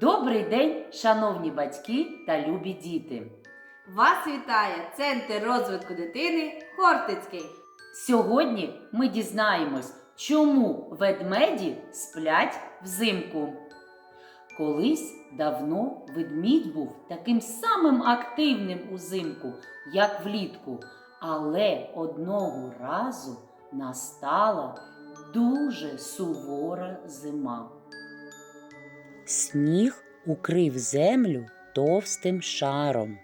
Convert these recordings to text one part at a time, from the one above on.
Добрий день, шановні батьки та любі діти! Вас вітає Центр розвитку дитини Хортицький. Сьогодні ми дізнаємось, чому ведмеді сплять взимку. Колись давно ведмідь був таким самим активним узимку, як влітку, але одного разу настала дуже сувора зима. Сніг укрив землю товстим шаром,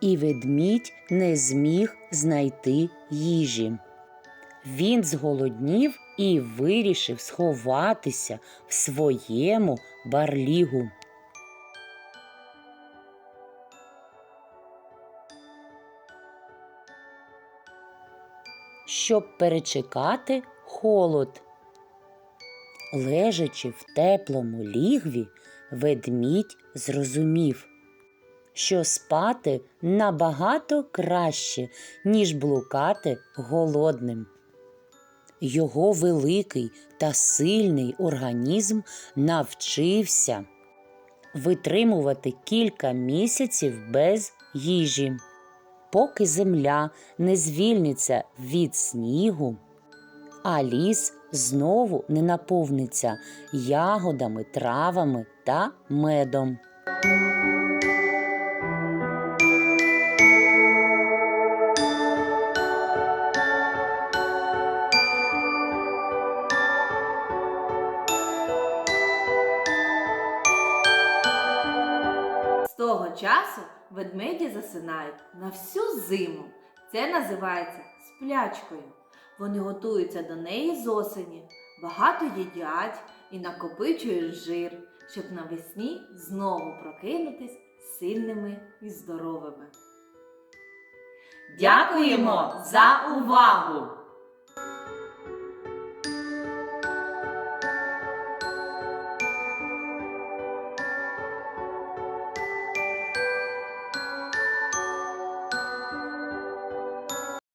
і ведмідь не зміг знайти їжі. Він зголоднів і вирішив сховатися в своєму барлігу. Щоб перечекати холод. Лежачи в теплому лігві, ведмідь зрозумів, що спати набагато краще, ніж блукати голодним. Його великий та сильний організм навчився витримувати кілька місяців без їжі, поки земля не звільниться від снігу, а ліс знову не наповниться ягодами, травами та медом. З того часу ведмеді засинають на всю зиму. Це називається сплячкою. Вони готуються до неї з осені, багато їдять і накопичують жир, щоб навесні знову прокинутись сильними і здоровими. Дякуємо за увагу!